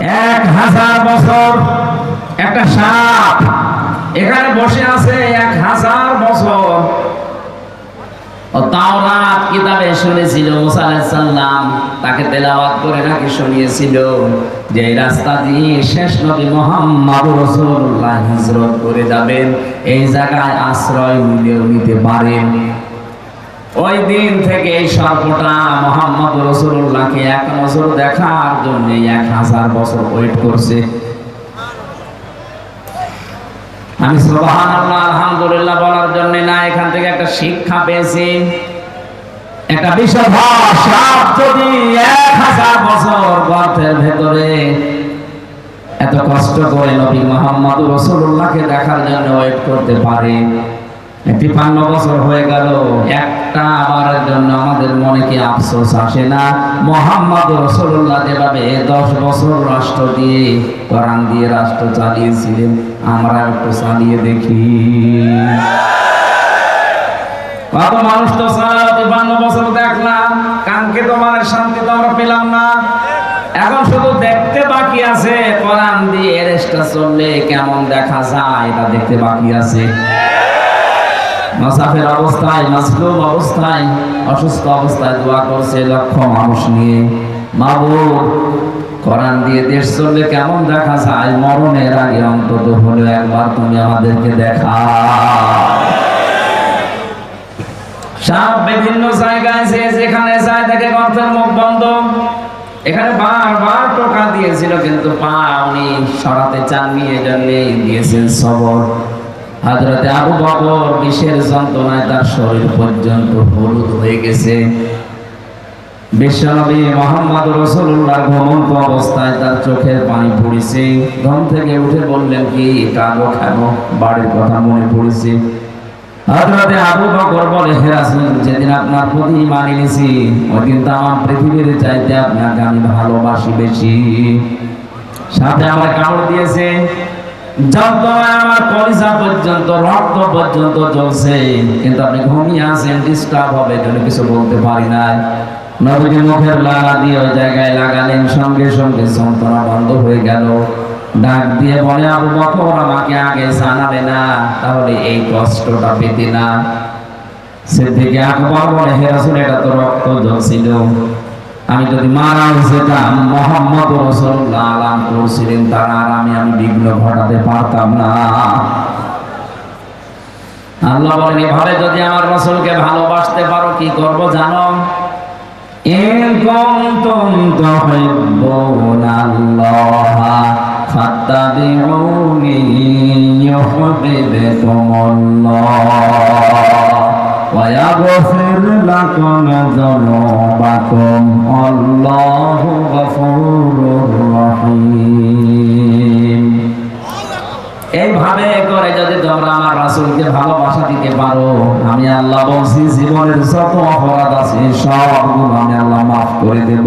এক হাজার বছর, একটা সাপ। এখানে বসে আছে এক হাজার বছর। তাকে তেলাওয়াত করে নাকি শুনিয়েছিল যে রাস্তা দিয়ে শেষ করে যাবেন, এই জায়গায় আশ্রয় নিতে পারেন। ওই দিন থেকে এই সর্পটা মোহাম্মদ রসুল্লাহকে এক নজর দেখার জন্য এক হাজার বছর ওয়েট করছে। আমি আলহামদুলিল্লাহ বলার জন্য না, এখান থেকে একটা শিক্ষা পেয়েছি। একটা বিষয় যদি এক হাজার বছর গর্তের ভেতরে এত কষ্ট করে নবী মোহাম্মদ রসুল্লাহকে দেখার জন্য ওয়েট করতে পারে। তিপ্পান্ন বছর হয়ে গেল। একটা আবারের জন্য আমাদের মনে কি আফসোস আসে না? মোহাম্মদ রসুল্লাহ যেভাবে দশ বছর রাষ্ট্র দিয়ে, কোরআন দিয়ে রাষ্ট্র চালিয়েছিলেন, আমরা একটু চালিয়ে দেখি। কত মানুষ তো তিপ্পান্ন বছর দেখলাম, কাঙ্ক্ষিত মানের শান্তি তো আমরা পেলাম না। এখন শুধু দেখতে বাকি আছে, কোরআন দিয়ে রেস্টা চললে কেমন দেখা যায় এটা দেখতে বাকি আছে। মাসাফের অবস্থায় মাসলুম অবস্থায়, অসুস্থ অবস্থায় দোয়া করছে লক্ষ মানুষ নিয়ে। মাবুদ, কোরআন দিয়ে দেশ চললে কেমন দেখা যায়? মরণের আগে অন্তত হলে একবার তুমি আমাদেরকে দেখা। সাপ বিভিন্ন জায়গায় যে যেখানে যায় দেখে গর্তের মুখ বন্ধ। এখানে বারবার টোকা দিয়েছিল, কিন্তু পা উনি সরাতে চাননি এই জন্যে দিয়েছেন সবর। হাজরতে আবু বকর বিষের যন্ত্রণায় তার শরীর পর্যন্ত হলুদ হয়ে গেছে। বিশ্বনবী মোহাম্মদ রসুল্লাহ ঘুমন্ত অবস্থায় তার চোখের পানি পড়েছে। ঘুম থেকে উঠে বললেন, কি কাগো খাব বাড়ির কথা মনে পড়েছে। হযরতে আবু বকর বলে, হে যেদিন আপনার প্রতি ঈমান এনেছি তো আমার পৃথিবীর চাইতে আপনাকে আমি ভালোবাসি বেশি। সাথে আমার কামড় দিয়েছে। যন্ত্রণায় আমার ডিস্টার্ব হবে কিছু বলতে পারি মুখের জায়গায় লাগালেন, সঙ্গে সঙ্গে বন্ধ হয়ে গেল। ডাক দিয়ে বলে আমাকে আগে জানাবে না, তাহলে এই কষ্টটা পেতে না। সিদ্দিকে আকবর বলে, হে রাসূল, এটা তো রক্ত আমি যদি মারা যেতাম, মোহাম্মদ রসুল্লাহ আলাম করছিলেন, তারা আর আমি বিঘ্ন ঘটাতে পারতাম না। আল্লাহ বলেন, এভাবে যদি আমার রসুলকে ভালোবাসতে পারো, কি করব জানো? ইউহিব্বুকুমুল্লাহ। ويغفر لكم ذنوبكم والله غفور رحيم এইভাবে করে যদি তোমরা আমার রাসূলকে ভালোবাসা দিতে পারো আমি আল্লাহ বলছি জীবনের যত অপরাধ আছে সবগুলো আমি আল্লাহ মাফ করে দেব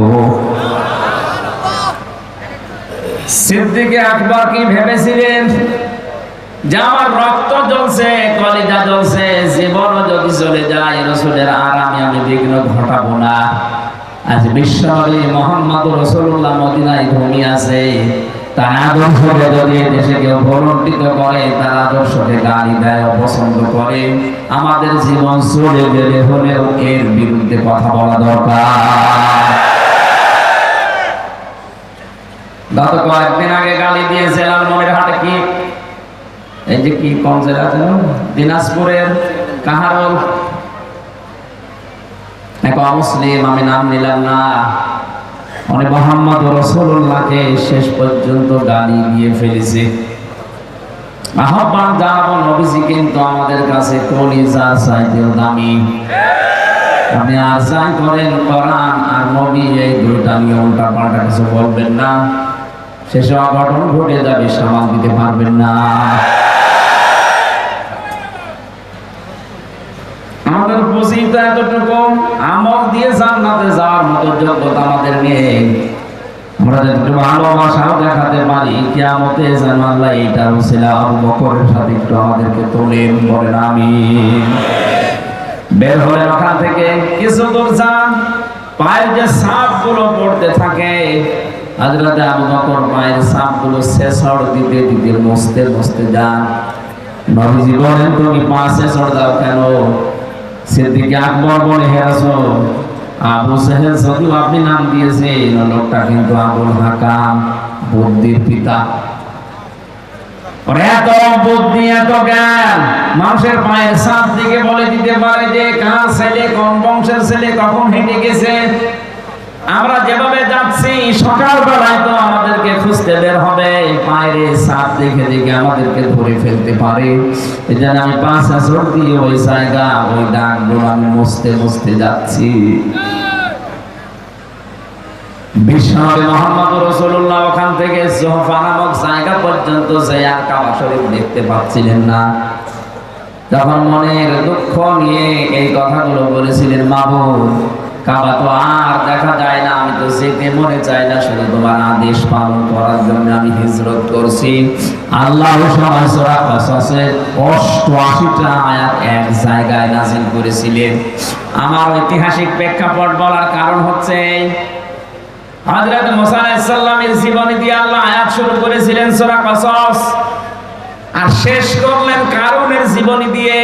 সিদ্দিকে আকবর কি ভেবেছিলেন রক্ত জ্বলছে, কলিজা জ্বলছে যদি চলে যায়, রসুলের আমি বিঘ্ন ঘটাবো না। আজ বিশ্বনবী মোহাম্মদ রসুল্লাহ মদিনায় আছে। তার আদর্শকে যদি দেশে কেউ করে, তার আদর্শকে দেয়, অপছন্দ করে, আমাদের জীবন চলে গেলে হলেও এর বিরুদ্ধে কথা বলা দরকার। গত কয়েকদিন আগে গালি দিয়েছে লালমনির হাটে কি এই যে কি জেলা যেন? দিনাজপুরের কাহারল। আমি নাম নিলাম না। উনি মোহাম্মদ রসুল্লাহকে শেষ পর্যন্ত গালি দিয়ে ফেলেছে। আহ্বান জানাব নবীজি, কিন্তু আমাদের কাছে দামি। আপনি করেন আর নবী, এই নিয়ে উল্টা পাল্টা কিছু বলবেন না। শেষে অঘটন ঘটে যাবে, সামাল দিতে পারবেন না। আমাদের পুঁজি তো এতটুকু আমল দিয়ে জান্নাতে যাওয়ার মতো যোগ্যতা আমাদের নেই। একটু দেখাতে আমাদেরকে থেকে কিছু যান যে সাপগুলো পড়তে থাকে সাপগুলো দিতে দিতে মস্তে মস্তে যান। নবীজি বলেন, তুমি পা শেষড় দাও কেন? সিদ্দিকে আকবর বলে, হে আস আবু সাহেব যদিও আপনি নাম দিয়েছেন, লোকটা কিন্তু আবুল হাকাম, বুদ্ধির পিতা। এত বুদ্ধি, এত জ্ঞান, মানুষের পায়ের সাত দিকে বলে দিতে পারে যে, কার ছেলে, কোন বংশের ছেলে কখন হেঁটে গেছে? আমরা যেভাবে যাচ্ছি সকাল বেলায় তো আমাদেরকে খুঁজতে বের হবে। পায়ের সাপ দেখে দেখে আমাদেরকে ধরে ফেলতে পারে। এই আমি পাঁচ আসর দিয়ে ওই জায়গা, ওই ডাকগুলো আমি মুছতে মুছতে যাচ্ছি। মোহাম্মদ রসুল্লাহ ওখান থেকে সোহফা নামক জায়গা পর্যন্ত আর কাবা শরীফ দেখতে পাচ্ছিলেন না। তখন মনের দুঃখ নিয়ে এই কথাগুলো বলেছিলেন মাবুদ কাবা তো আর দেখা যায় না, আমি তো যেতে মনে চাই না, শুধু তোমার আদেশ পালন করার জন্য আমি হিজরত করছি। আল্লাহ অষ্টআশিটা আয়াত এক জায়গায় নাজিল করেছিলেন। আমার ঐতিহাসিক প্রেক্ষাপট বলার কারণ হচ্ছে জীবনী দিয়ে আল্লাহ আয়াত শুরু করেছিলেন কসস। আর শেষ করলেন কারণের জীবনী দিয়ে।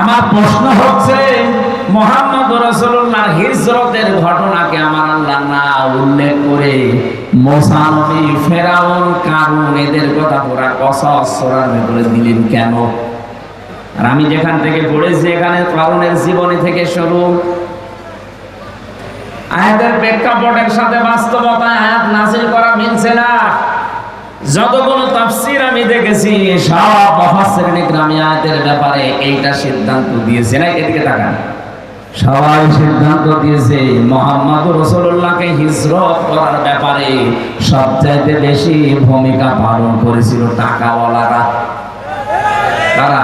আমার প্রশ্ন হচ্ছে মোহাম্মদ রাসূলুল্লাহর হিজরতের ঘটনাকে আমার আল্লাহ না উল্লেখ করে মুসা ফেরাউন কারণ এদের কথা পুরা কসস সূরার ভেতরে দিলেন কেন? আর আমি যেখান থেকে পড়েছি এখানে কারণের জীবনী থেকে শুরু। আয়াতের প্রেক্ষাপটের সাথে বাস্তবতায় আয়াত নাজিল করা মিলছে না। যতগুলো তাফসীর আমি দেখেছি, সব মুফাসসিরিন ইকরাম আয়াতের ব্যাপারে এইটা সিদ্ধান্ত দিয়েছে। না এদিকে তাকান। সবাই সিদ্ধান্ত দিয়েছে মোহাম্মদ রসুল্লাহকে হিজরত করার ব্যাপারে সবচাইতে বেশি ভূমিকা পালন করেছিল টাকাওয়ালারা। তারা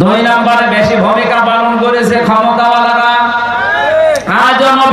দুই নম্বরে বেশি ভূমিকা পালন করেছে ক্ষমতাওয়ালারা।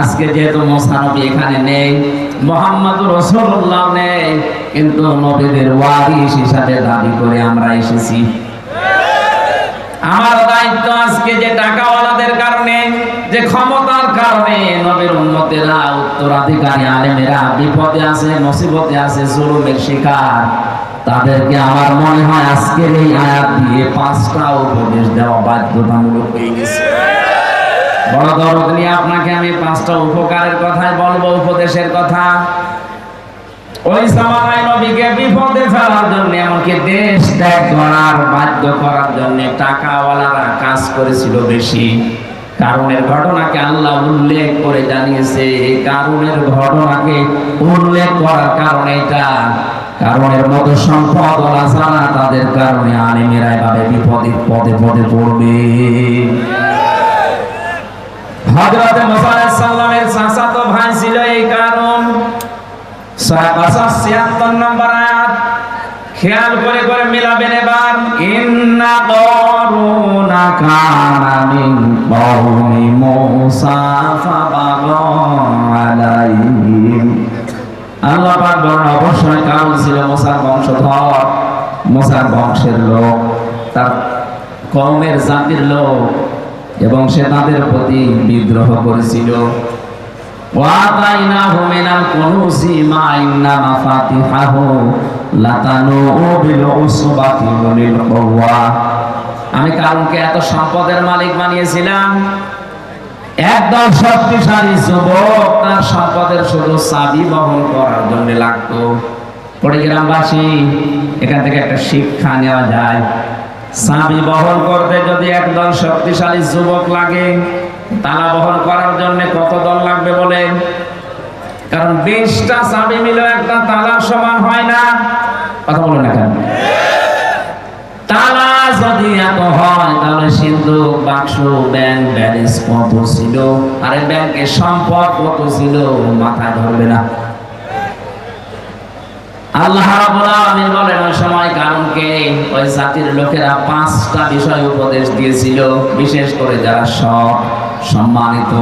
আজকে যেহেতু মোসানবী এখানে নেই, মোহাম্মদ রসুল্লাহ নেই, কিন্তু নবীদের ওয়ারিস হিসাবে দাবি করে আমরা এসেছি। আমার দায়িত্ব আজকে যে টাকাওয়ালাদের কারণে, যে ক্ষমতার কারণে নবীর উন্মতেরা উত্তরাধিকারী আলেমেরা বিপদে আছে, মুসিবতে আছে, জুলুমের শিকার। তাদেরকে আমার মনে হয় আজকের এই আয়াত দিয়ে পাঁচটা উপদেশ দেওয়া বাধ্যতামূলক হয়ে গেছে। বড় দরদ নিয়ে আপনাকে আমি পাঁচটা উপকারের কথাই বলব, উপদেশের কথা। কারণের ঘটনাকে আল্লাহ উল্লেখ করার কারণে এটা। কারণের মতো সম্পদ ওলা ছাড়া তাদের কারণে এভাবে বিপদে, পদে পদে পড়বে। হযরত মুসা আলাইহিস সালামের চাচাতো ভাই ছিল এই কারণ। সূরা কাসাস 76 নম্বর আয়াত। খেয়াল করে করে মিলাবেন এবার। ইন্না কারুনা কানা মিন কওমি মুসা ফাবাগা আল্লাহ পাক বলেন অবশ্যই কারণ ছিল মুসার বংশধর, মুসার বংশের লোক, তার কওমের জাতির লোক। এবং সে তাদের প্রতি বিদ্রোহ করেছিল। আমি কারণকে এত সম্পদের মালিক বানিয়েছিলাম। একদম শক্তিশালী যুবক তার সম্পদের শুধু চাবি বহন করার জন্য লাগতো। পরিগ্রামবাসী এখান থেকে একটা শিক্ষা নেওয়া যায়। চাবি বহন করতে যদি একদল শক্তিশালী যুবক লাগে, তালা বহন করার জন্য কত দল লাগবে বলেন কারণ বিশটা চাবি মিলে একটা তালার সমান হয় না। কথা বলো না কেন? তালা যদি এত হয়, তাহলে সিন্ধু বাক্স, ব্যাংক, ব্যালেন্স কত ছিল? আরে ব্যাংকের সম্পদ কত ছিল? মাথায় ধরবে না। আল্লাহ রাব্বুল আলামিন বলেন, ওই সময় কারণকে ওই জাতির লোকেরা পাঁচটা বিষয় উপদেশ দিয়েছিল, বিশেষ করে যারা সৎ, সম্মানিত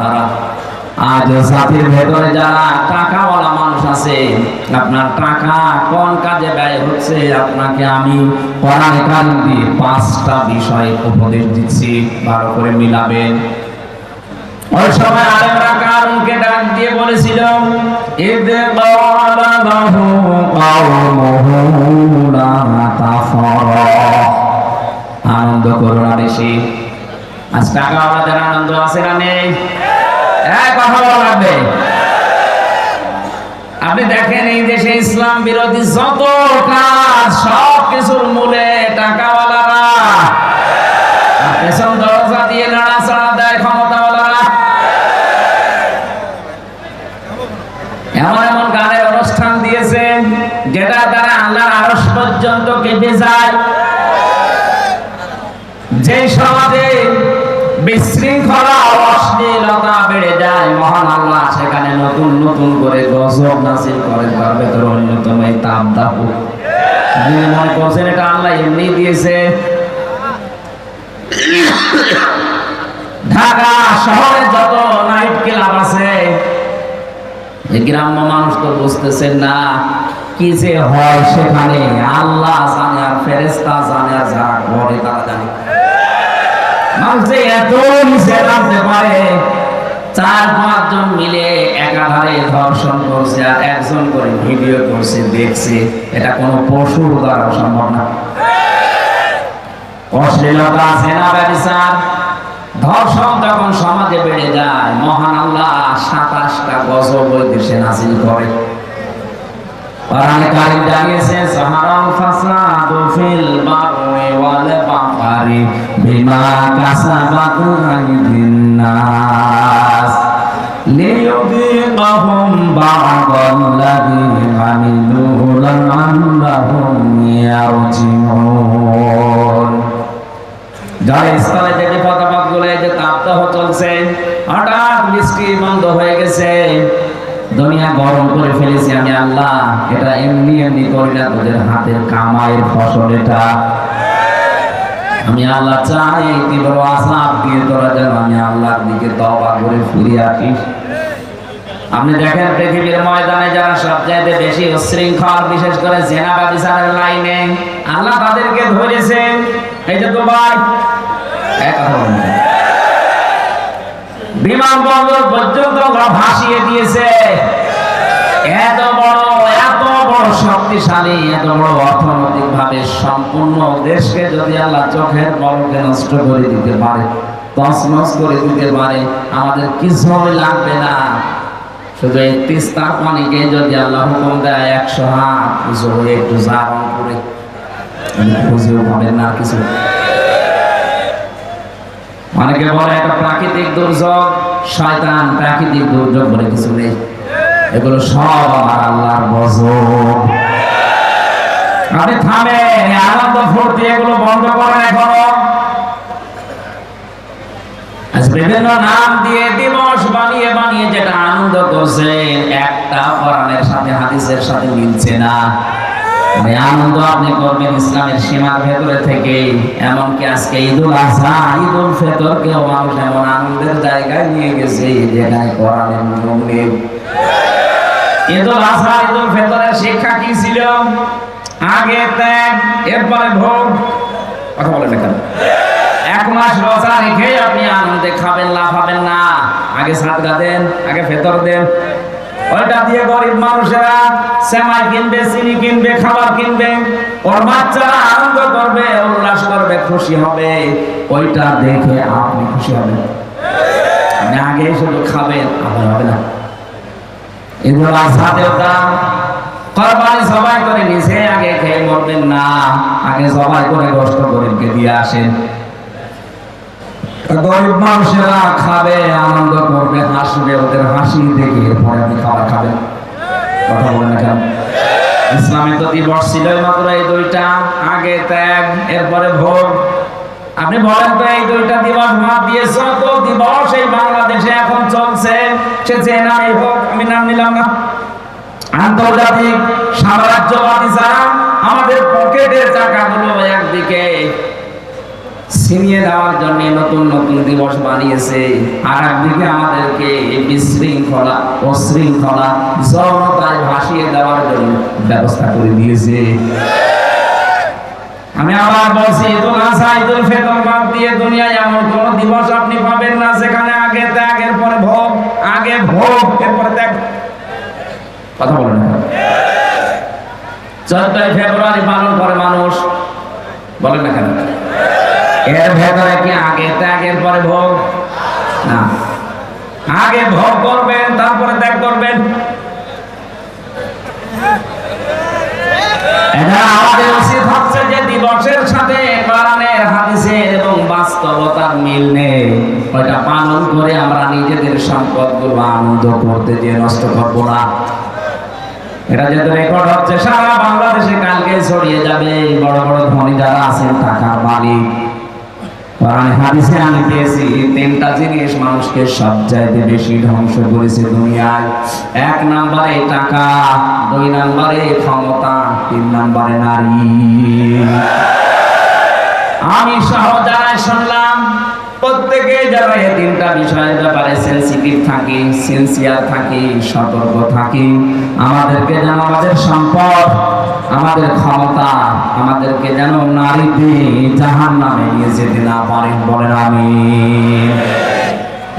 তারা। আজ জাতির ভেতরে যারা টাকাওয়ালা মানুষ আছে, আপনার টাকা কোন কাজে ব্যয় হচ্ছে, আপনাকে আমি দিয়ে পাঁচটা বিষয় উপদেশ দিচ্ছি, ভালো করে মিলাবেন। ওই সময় আলেমরা কারণকে ডাক দিয়ে বলেছিল, ইদ আনন্দ করো না বেশি। আজকে আগে আমাদের আনন্দ আছে না নেই? লাগবে আপনি। দেখেন এই দেশে ইসলাম বিরোধী যত কাজ সব কিছুর মূলে কেঁপে যায়। যে সমাজে বিশৃঙ্খলা অশ্লীলতা বেড়ে যায়, মহান আল্লাহ সেখানে নতুন নতুন করে গজব নাসিল করেন, তার ভেতরে অন্যতম এই তাপ দাপু। মনে করছেন এটা আল্লাহ এমনি দিয়েছে। ঢাকা শহরে যত নাইট ক্লাব আছে গ্রাম্য মানুষ তো বুঝতেছেন না কি যে হয় সেখানে। আল্লাহ জানে আর ফেরেস্তা জানে আর যারা করে তারা জানে। যে ধর্ষণ করছে আর একজন করে ভিডিও করছে, দেখছে, এটা কোনো পশুর সম্ভব না। অশ্লীলতা ধর্ষণ যখন সমাজে বেড়ে যায়, মহান আল্লাহ সাতাশটা গজব ওই দেশে নাজিল করে। কোরআনে কারীম জানিয়েছে সাহারাল ফাসাদু ফিল বাররি ওয়াল বাহরি বিমা কাসাবাত আইদিন নাস। লিয়ুযীকাহুম বা'দাল্লাযী আমিলু লা'আল্লাহুম ইয়ারজিউন। হঠাৎ বৃষ্টি বন্ধ হয়ে গেছে। দুনিয়া গরম করে ফেলেছি আমি আল্লাহ। এটা এমনি এমনি হাতের কামাইয়ের ফসল এটা। আমি আল্লাহ চাই তীব্র আসাব দিয়ে তোরা যেন আমি আল্লাহর দিকে তবা করে ফিরে আসিস। আপনি দেখেন পৃথিবীর ময়দানে যারা সবচাইতে বেশি উশৃঙ্খল, বিশেষ করে জেনা ব্যবচারের লাইনে আল্লাহ তাদেরকে ধরেছে, এই যে বলেন। বিমানবন্দর পর্যন্ত ভাসিয়ে দিয়েছে। এত বড় এত বড় শক্তিশালী, এত বড় অর্থনৈতিক ভাবে সম্পূর্ণ দেশকে যদি আল্লাহ চোখের নষ্ট করে দিতে পারে, তছনছ করে দিতে পারে, আমাদের কিছুই লাগবে না। শুধু এই তিস্তার পানিকে যদি আল্লাহ হুকুম দেয় একশো হাত হয়ে একটু জারণ করে। খুঁজেও পাবেন না কিছু। অনেকে বলে একটা প্রাকৃতিক দুর্যোগ, শয়তান প্রাকৃতিক দুর্যোগ বলে কিছু নেই। এগুলো সব আল্লাহর গজব। আপনি এই আনন্দ ফুর্তি, এগুলো বন্ধ করেন এখনও আনন্দ করছেন একটা কোরআনের সাথে, হাদিসের সাথে মিলছে না। মানে আনন্দ আপনি করবেন সীমার ভেতরে থেকে, এমনকি আজকে ঈদুল আজহা, ঈদুল মানুষ এমন আনন্দের জায়গায় নিয়ে গেছে ঈদুল আজহা, ঈদুল ফেতরের শিক্ষা কি ছিল? আগে ত্যাগ, এরপরে ভোগ। কথা বলেন না কেন? এক মাস রোজা রেখে আপনি আনন্দে খাবেন লাফাবেন না? আগে সাদগা দেন, আগে ফেতর দেন। ওইটা দিয়ে গরিব মানুষেরা সেমাই কিনবে, চিনি কিনবে, খাবার কিনবে। ওর বাচ্চারা আনন্দ করবে, উল্লাস করবে, খুশি হবে। ওইটা দেখে আপনি খুশি হবেন। আপনি আগে শুধু খাবেন হবে না। আসাদেও দাম কোরবানি সবাই করে নিজে আগে খেয়ে মরবেন না। আগে সবাই করে কষ্ট গরিবকে দিয়ে আসেন। গরিব মানুষেরা খাবে, আনন্দ করবে, হাসবে, ওদের হাসি দেখে এরপরে আপনি খাবার খাবেন। কথা বলেন কেন? ইসলামে তো দিবস ছিল মাত্র এই দুইটা, আগে ত্যাগ, এরপরে ভোগ। আপনি বলেন তো এই দুইটা দিবস বাদ দিয়ে যত দিবস এই বাংলাদেশে এখন চলছে। সে যে নামই হোক, আমি নাম নিলাম না। আন্তর্জাতিক সাম্রাজ্যবাদী যারা, আমাদের পকেটের টাকাগুলো একদিকে ছিনিয়ে দেওয়ার জন্য নতুন নতুন দিবস বানিয়েছে। আর একদিকে আমাদেরকে এই বিশৃঙ্খলা, অশৃঙ্খলা যৌনতায় ভাসিয়ে দেওয়ার জন্য ব্যবস্থা করে দিয়েছে। আমি আবার বলছি ঈদুল আজহা ঈদুল ফিতর বাদ দিয়ে দুনিয়ায় এমন কোন দিবস আপনি পাবেন না, যেখানে আগে ত্যাগ, এরপরে ভোগ, আগে ভোগ, এরপরে ত্যাগ। কথা বলেন চোদ্দই ফেব্রুয়ারি পালন করে মানুষ, বলেন না কেন? এর ভেতরে কি আগে ত্যাগের পরে ভোগ? না। আগে ভোগ করবেন, তারপরে ত্যাগ করবেন। আমাদের উচিত হচ্ছে যে দিবসের সাথে কোরআনের, হাদিসের এবং বাস্তবতার মিল নেই। ওইটা পালন করে আমরা নিজেদের সম্পদগুলো আনন্দ করতে যে নষ্ট করব না। এটা যেহেতু রেকর্ড হচ্ছে, সারা বাংলাদেশে কালকে ছড়িয়ে যাবে। বড় বড় ধনী যারা আছেন, টাকার মালিক। কোরআনে, হাদিসে আমি পেয়েছি তিনটা জিনিস মানুষকে সবচাইতে বেশি ধ্বংস করেছে দুনিয়ায়। এক নম্বরে টাকা, দুই নম্বরে ক্ষমতা, তিন নম্বরে নারী। আমি সহ শুনলাম প্রত্যেকে যারা এই তিনটা বিষয়ের ব্যাপারে সেন্সিটিভ থাকি সিনসিয়ার থাকি, সতর্ক থাকি। আমাদেরকে যেন আমাদের সম্পদ, আমাদের ক্ষমতা, আমাদেরকে যেন নারীতে জাহান নামে নিয়ে যেতে না পারে বলেন আমি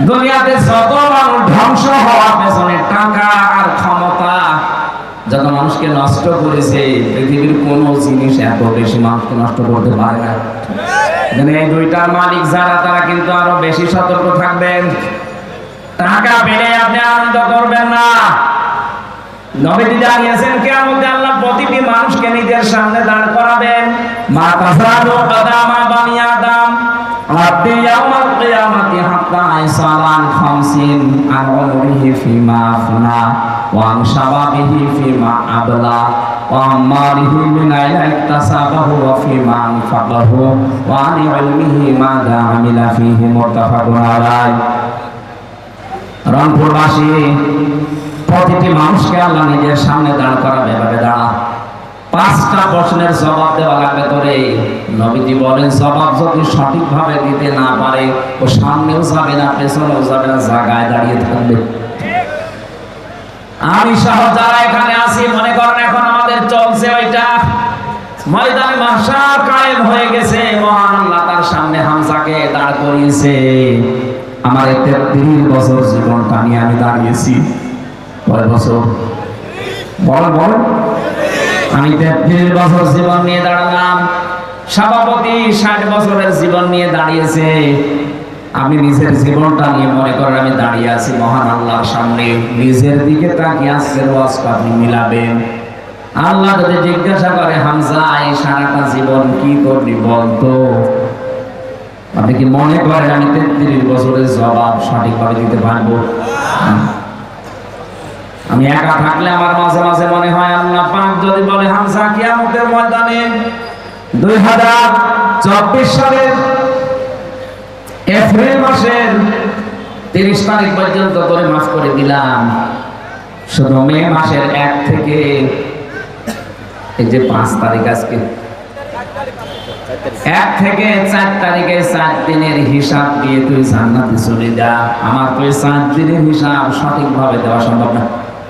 দুনিয়াতে যত মানুষ ধ্বংস হওয়ার পেছনে টাকা আর ক্ষমতা যত মানুষকে নষ্ট করেছে, পৃথিবীর কোনো জিনিস এত বেশি মানুষকে নষ্ট করতে পারে না। মালিক যারা, তারা কিন্তু আরও বেশি সতর্ক থাকবেন। টাকা পেলে আপনি আনন্দ করবেন না। প্রতিটি মানুষকে নিজের সামনে দাঁড় করাবেন। মা তাসাদু কাদামা বানি রংপুরবাসী প্রতিটি মানুষকে আল্লাহ নিজের সামনে দাঁড় করাবে এভাবে দাঁড়া। পাঁচটা প্রশ্নের জবাব দেওয়া লাগবে তোরে। নবীজি বলেন, জবাব যদি সঠিকভাবে দিতে না পারে, ও সামনেও যাবে না, পেছনেও যাবে না, জায়গায় দাঁড়িয়ে থাকবে। আমি সহ যারা এখানে আছি, মনে করেন এখন আমাদের চলছে ওইটা। ময়দান মাসার কায়েম হয়ে গেছে, মহান আল্লাহ তার সামনে হামসাকে দাঁড় করিয়েছে। আমার তেত্রিশ বছর জীবনটা নিয়ে আমি দাঁড়িয়েছি। কয় বছর? বল বল। আমি তেত্রিশ বছর জীবন নিয়ে দাঁড়ালাম। সভাপতি ষাট বছরের জীবন নিয়ে দাঁড়িয়েছে। আমি নিজের জীবনটা নিয়ে মনে করেন আমি দাঁড়িয়ে আছি মহান আল্লাহর সামনে। নিজের দিকে তাকিয়ে আজকের আপনি মিলাবেন। আল্লাহ যদি জিজ্ঞাসা করে, হামজা, এই সারাটা জীবন কি করবি বলতো? আপনি কি মনে করেন আমি তেত্রিশ বছরের জবাব সঠিকভাবে দিতে পারব। আমি একা থাকলে আমার মাঝে মাঝে মনে হয় আল্লাহ পাক যদি বলে হামসা কিয়ামতের ময়দানে দুই হাজার চব্বিশ সালের এপ্রিল মাসের তিরিশ তারিখ পর্যন্ত করে মাফ করে দিলাম। শুধু মে মাসের এক থেকে এই যে পাঁচ তারিখ আজকে, এক থেকে চার তারিখে চার দিনের হিসাব দিয়ে তুই জান্নাতে চলে যা। আমার তুই চার দিনের হিসাব সঠিকভাবে দেওয়া সম্ভব না।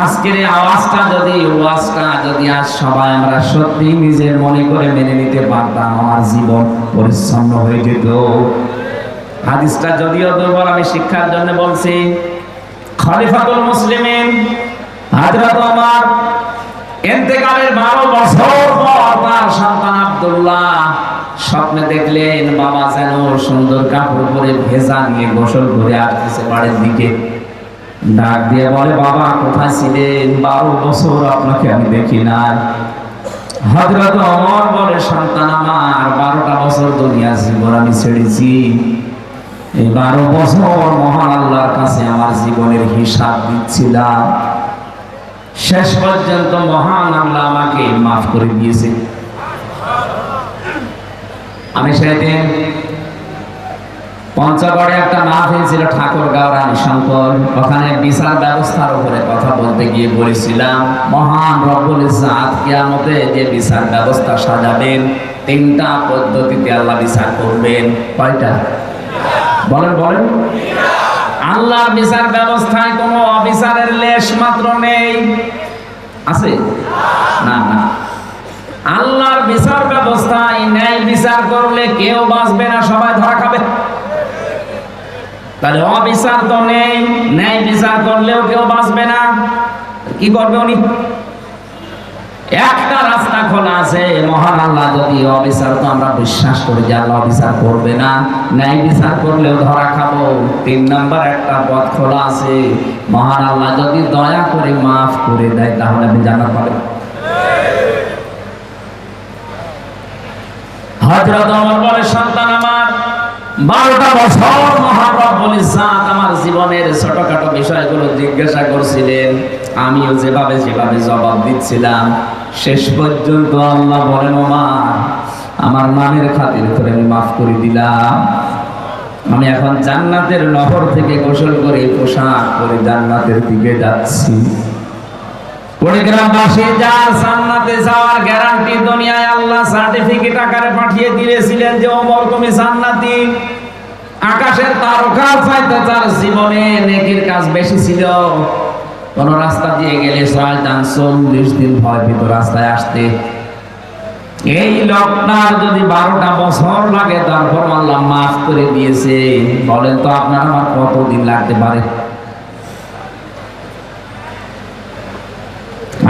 আজকের এই আওয়াজটা যদি, ওয়াজটা যদি আজ সবাই আমরা সত্যি নিজের মনে করে মেনে নিতে পারতাম, আমার জীবন পরিচ্ছন্ন হয়ে যেত। হাদিসটা যদিও দুর্বল, আমি শিক্ষার জন্য বলছি, খলিফাতুল মুসলিমিন হযরত ওমর ইন্তেকালের 12 বছর পর তার সন্তান আব্দুল্লাহ স্বপ্নে দেখলেন, বাবা যেন সুন্দর কাপড় পরে ভেজা নিয়ে গোসল করে আসতেছে বাড়ির দিকে। ডাক দিয়ে বলে, বাবা, কোথায় ছিলেন? বারো বছর আপনাকে আমি দেখি না হযরত ওমর বলে, সন্তান আমার, বারোটা বছর দুনিয়া জীবন আমি ছেড়েছি। এই বারো বছর মহান আল্লাহর কাছে আমার জীবনের হিসাব দিচ্ছিলাম। শেষ পর্যন্ত মহান আল্লাহ আমাকে মাফ করে দিয়েছে। আমি সেদিন পঞ্চগড়ে একটা মাহফিল ছিল ঠাকুর রানী শঙ্কর। ওখানে বিচার ব্যবস্থার উপরে কথা বলতে গিয়ে বলেছিলাম, মহান রব্বুল ইজ্জাত কিয়ামতে যে বিচার ব্যবস্থা সাজাবেন, তিনটা পদ্ধতিতে আল্লাহ বিচার করবেন। কয়টা? বলেন বলেন। আল্লাহ বিচার ব্যবস্থায় কোনো অবিচারের লেশ মাত্র নেই। আছে? না না। আল্লাহর বিচার ব্যবস্থায় ন্যায় বিচার করলে কেউ বাঁচবে না, সবাই ধরা খাবে। তাহলে অবিচার তো নেই ন্যায় বিচার করলেও কেউ বাঁচবে না। কি করবে উনি? একটা রাস্তা খোলা আছে, মহান আল্লাহ যদি অবিচার তো আমরা বিশ্বাস করি যে আল্লাহ অবিচার করবে না। ন্যায় বিচার করলেও ধরা খাব। তিন নাম্বার একটা পথ খোলা আছে, মহান আল্লাহ যদি দয়া করে মাফ করে দেয়, তাহলে আমি জানা পাবেন। হযরত ওমর বলে, সন্তান আমার বারোটা বছর মহারব্বুল ইজ্জাত আমার জীবনের ছোটখাটো বিষয়গুলো জিজ্ঞাসা করছিলেন। আমিও যেভাবে যেভাবে জবাব দিচ্ছিলাম। শেষ পর্যন্ত আল্লাহ বলেন ওমর আমার নামের খাতির করে আমি মাফ করে দিলাম। আমি এখন জান্নাতের নহর থেকে গোসল করে পোশাক করে জান্নাতের দিকে যাচ্ছি। সার্টিফিকেট আকারে পাঠিয়ে দিয়েছিলেন যে আকাশের তার জীবনে কাজ বেশি ছিল। কোন রাস্তা দিয়ে গেলে চল্লিশ দিন ভয় রাস্তায় আসতে। এই লোকটার যদি বারোটা বছর লাগে তারপর আল্লাহ মাফ করে দিয়েছে। বলেন তো আপনার আমার কতদিন লাগতে পারে আমি অমর হিফি বাফনা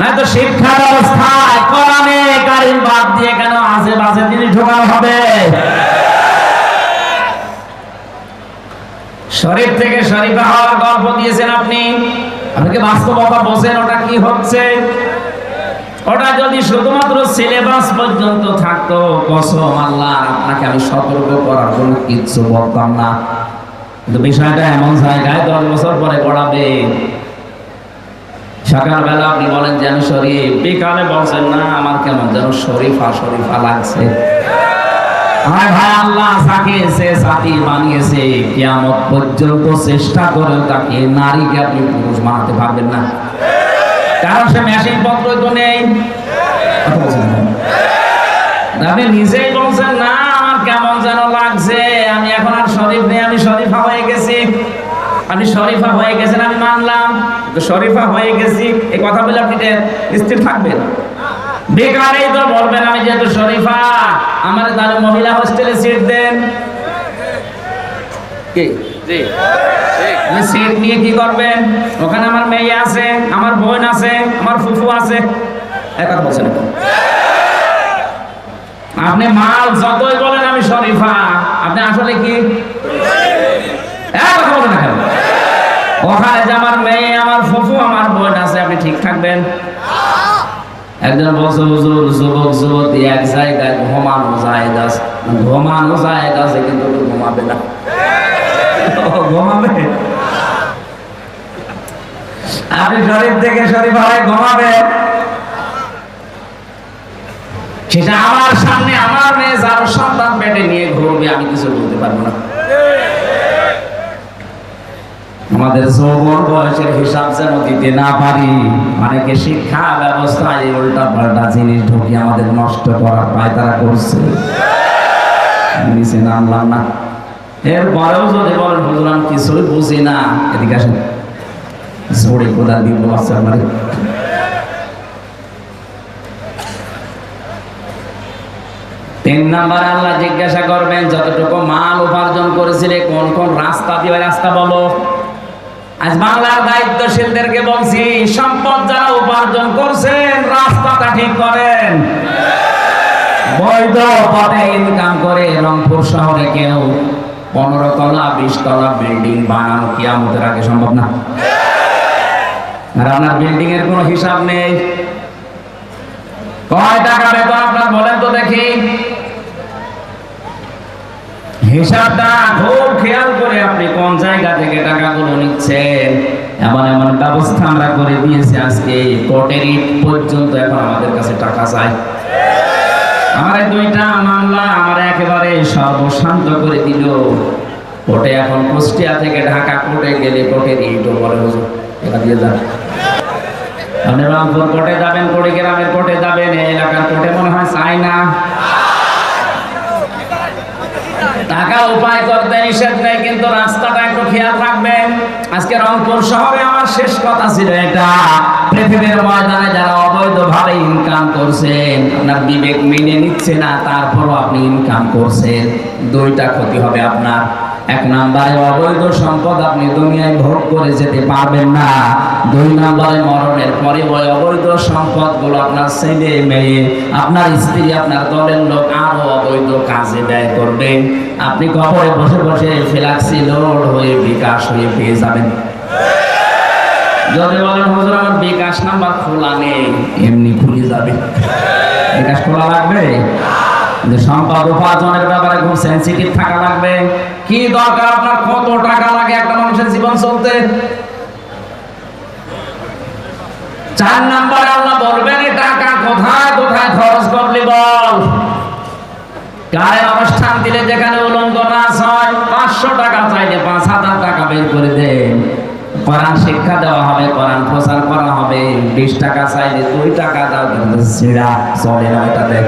না তো শিক্ষা ব্যবস্থায় কোরআনে কারিম বাদ দিয়ে কেন আজে বাজে জিনিস হবে? শরীর থেকে শরীফা হওয়ার গল্প দিয়েছেন আপনি। আপনি কি বাস্তবতা বোঝেন ওটা কি হচ্ছে? ওটা যদি শুধুমাত্র সিলেবাস পর্যন্ত থাকতো, কসম আল্লাহ, আপনাকে আমি সতর্ক করার জন্য কিচ্ছু বলতাম না। কিন্তু বিষয়টা এমন জায়গায় দশ বছর পরে পড়াবে সকালবেলা আপনি বলেন শরীফ। বিকালে বলছেন, না, আমার কেমন যেন শরীফা শরীফা লাগছে। চেষ্টা করেও তাকে নারীকে আপনি পুরুষ পারবেন না। কারণ সে মেশিন পত্র তো নেই? আপনি নিজেই বলছেন, না, আমার কেমন যেন লাগছে, আমি এখন আর শরীফ নেই, আমি শরীফা হয়ে গেছি। আপনি শরীফা হয়ে গেছেন আমি মানলাম। তো শরীফা হয়ে গেছি এই কথা বলে আপনি স্থির থাকবেন। বেকারেই তো বলবেন আমি যেহেতু শরীফা আমার তাহলে মহিলা হোস্টেলে সিট দেন। কি? সিট নিয়ে কি করবেন? ওখানে আমার মেয়ে আছে আমার বোন আছে আমার ফুফু আছে। এক কথা বলছেন আপনি? মাল যতই বলেন আমি শরীফা। আপনি আসলে কি? এক কথা বলেন ওখানে যে আমার মেয়ে, আমার ফুফু, আমার বোন আছে, আপনি ঠিক থাকবেন? একজন বছর যুবক, যুবতী, এক জায়গায় ঘুমানো ঘুমানো কিন্তু ঘুমাবে না। ঘুমাবে? আপনি শরীর থেকে শরীর হয় ঘুমাবে? সেটা আমার সামনে, আমার মেয়ে, যার সন্তান পেটে নিয়ে ঘুরবে আমি কিছু বলতে পারব না। আমাদের যৌবন বয়সের হিসাব যেন দিতে না পারি অনেকে শিক্ষা ব্যবস্থায় উল্টা পাল্টা জিনিস ঢুকিয়ে আমাদের নষ্ট করার পায়তারা করছে। নিচে নামলাম না। এরপরেও যদি বলেন আমি কিছুই বুঝি না। এদিকে আসেন। জোরে বাচ্চা আমার। তিন নাম্বার আল্লাহ জিজ্ঞাসা করবেন, যতটুকু মাল উপার্জন করেছিলে, কোন কোন রাস্তা দিয়ে রাস্তা বলো? আজ বাংলার দায়িত্বশীলদেরকে বলছি, সম্পদ যারা উপার্জন করছেন, রাস্তাটা ঠিক করেন। বৈধ পথে ইনকাম করে রংপুর শহরে কেউ পনেরো তলা বিশ তলা বিল্ডিং বানানো কি আমাদের আগে সম্ভব না। আর আপনার বিল্ডিং এর কোনো হিসাব নেই। কয় টাকা বেতন আপনার বলেন তো দেখি। হিসাবটা খুব খেয়াল করে আপনি কোন জায়গা থেকে টাকাগুলো নিচ্ছেন? এমন এমন ব্যবস্থা আমরা করে দিয়েছি আজকে। পর্যন্ত এখন আমাদের কাছে টাকা চাই। আমার দুইটা মামলা আমার একেবারে সর্বশান্ত করে দিল। কোর্টে এখন কুষ্টিয়া থেকে ঢাকা কোর্টে গেলে কোর্টের ইটও বলে এটা দিয়ে যান। আপনি কোর্টে যাবেন, কুড়িগ্রামের কোর্টে যাবেন, এই এলাকার কোর্টে মনে হয় চাই না। টাকা উপায় করতে নিষেধ নেই, কিন্তু রাস্তাটা একটু খেয়াল রাখবেন। আজকে রংপুর শহরে আমার শেষ কথা ছিল এটা। পৃথিবীর ময়দানে যারা অবৈধভাবে ইনকাম করছেন, আপনার বিবেক মেনে নিচ্ছে না, তারপরও আপনি ইনকাম করছেন। দুইটা ক্ষতি হবে আপনার। এক নম্বরে অবৈধ সম্পদ আপনি দুনিয়ায় ভোগ করে যেতে পারবেন না। দুই নম্বরে মরণের পরে ওই অবৈধ সম্পদগুলো আপনার ছেলে মেয়ে, আপনার স্ত্রী, আপনার দলের লোক আরও অবৈধ কাজে ব্যয় করবে। আপনি কবরে বসে বসে ফ্লাক্সি লোড হয়ে বিকাশ হয়ে পেয়ে যাবেন। যদি বলেন, হুজুর, আমার বিকাশ নাম্বার খোলা নেই। এমনি খুলে যাবে। বিকাশ খোলা লাগবে? যে সম্পদ উপার্জনের ব্যাপারে খুব সেন্সিটিভ থাকা লাগবে। কি দরকার আপনার? কত টাকা লাগে একটা মানুষের জীবন চলতে? চার নাম্বারে আল্লাহ বলবেন টাকা কোথায়? কোথায় খরচ করলি বল? গায়ে অনুষ্ঠান দিলে যেখানে উলঙ্গ নাচ হয়, পাঁচশো টাকা চাইলে পাঁচ হাজার টাকা বের করে দেন। কোরআন শিক্ষা দেওয়া হবে, কোরআন প্রচার করা হবে। বিশ টাকা চাইলে দুই টাকা দাও, কিন্তু চলে না এটাতে।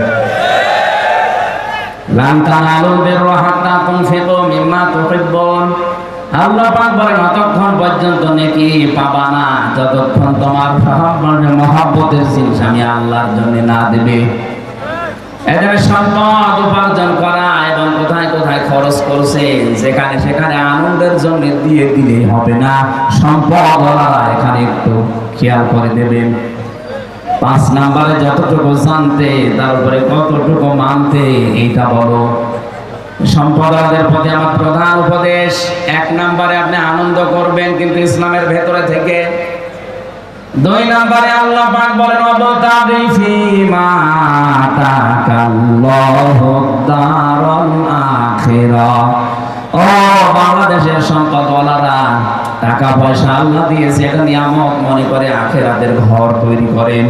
কোথায় কোথায় খরচ যেখানে সেখানে আনন্দের জন্য দিয়ে দিলে হবে না। সম্পদ এখানে একটু খেয়াল করে দেবেন। পাঁচ নাম্বারে যতটুকু জানতে তারপরে কতটুকু মানতে, এইটা বলো সম্প্রদায়ের প্রতি আমার প্রধান উপদেশ, এক নাম্বারে আপনি আনন্দ করবেন কিন্তু ইসলামের ভেতরে থেকে। দুই নাম্বারে আল্লাহ পাক বলেন অবতারি ফি মা তাকাল্লাহু দারুল আখিরা। ও বাংলাদেশের সম্পদওয়ালারা টাকা পয়সা আল্লাহ দিয়েছে, এটা নিয়ামত মনে করে আখেরাতের ঘর তৈরি করেন।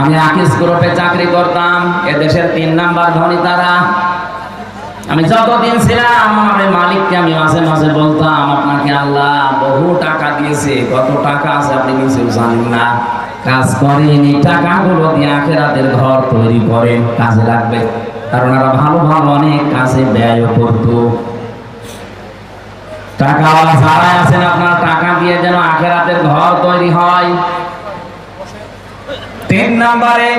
আমি আকিস গ্রুপে চাকরি করতাম, এদেশের তিন নাম্বার ধনী তারা আমি যতদিন ছিলাম, আমার মালিককে আমি মাঝে মাঝে বলতাম, আপনাকে আল্লাহ বহু টাকা দিয়েছে, কত টাকা আছে আপনি নিজেও জানেন না। কাজ করেন, এই টাকাগুলো দিয়ে আখেরাতের ঘর তৈরি করেন, কাজে লাগবে। কারণ ওরা ভালো ভালো অনেক কাজে ব্যয় করতো। টাকাওয়ালা যারাই আছেন আপনার টাকা দিয়ে যেন আখেরাতের ঘর তৈরি হয়। তিন নম্বরে,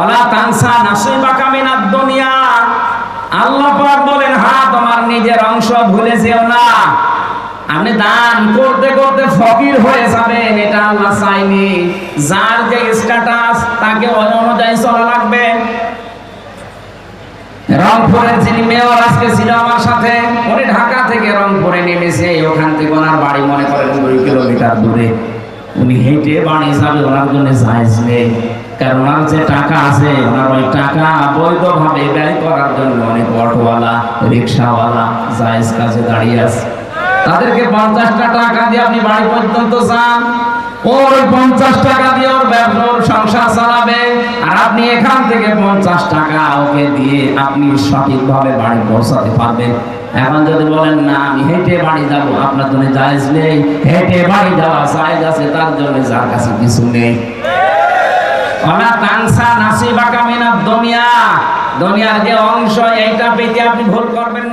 অলা তানসা নাসিবাকা মিনাদ দুনিয়া। আল্লাহ পাক বলেন হ্যাঁ তোমার নিজের অংশ ভুলে যেও না। আপনি দান করতে করতে ফকির হয়ে যাবেন, এটা আল্লাহ চাইনি যার যে স্ট্যাটাস তাকে অনুযায়ী চলা লাগবে। রংপুরের যিনি মেয়র, আজকে ছিল আমার সাথে, উনি ঢাকা থেকে রংপুরে নেমেছে। ওখান থেকে ওনার বাড়ি মনে করেন দুই কিলোমিটার দূরে। উনি হেঁটে বাড়ি যাবে ওনার জন্য জায়জ নেই। কারণ ওনার যে টাকা আছে, ওনার ওই টাকা বৈধভাবে ব্যয় করার জন্য অনেক অটোওয়ালা, রিক্সাওয়ালা জায়জ কাজে দাঁড়িয়ে আছে। তাদেরকে পঞ্চাশটা টাকা দিয়ে আপনি বাড়ি পর্যন্ত যান। ওর পঞ্চাশ টাকা দিয়ে ওর ব্যবসা ওর সংসার চালাবে, আর আপনি এখান থেকে পঞ্চাশ টাকা ওকে দিয়ে আপনি সঠিকভাবে বাড়ি পৌঁছাতে পারবেন। এখন যদি বলেন, না, আমি হেঁটে বাড়ি যাব, আপনার জন্য জায়েজ নেই। হেঁটে বাড়ি যাওয়া জায়েজ আছে, তার জন্য যার কাছে কিছু নেই। দুনিয়ার যে অংশ, এইটা পেতে আপনি ভুল করবেন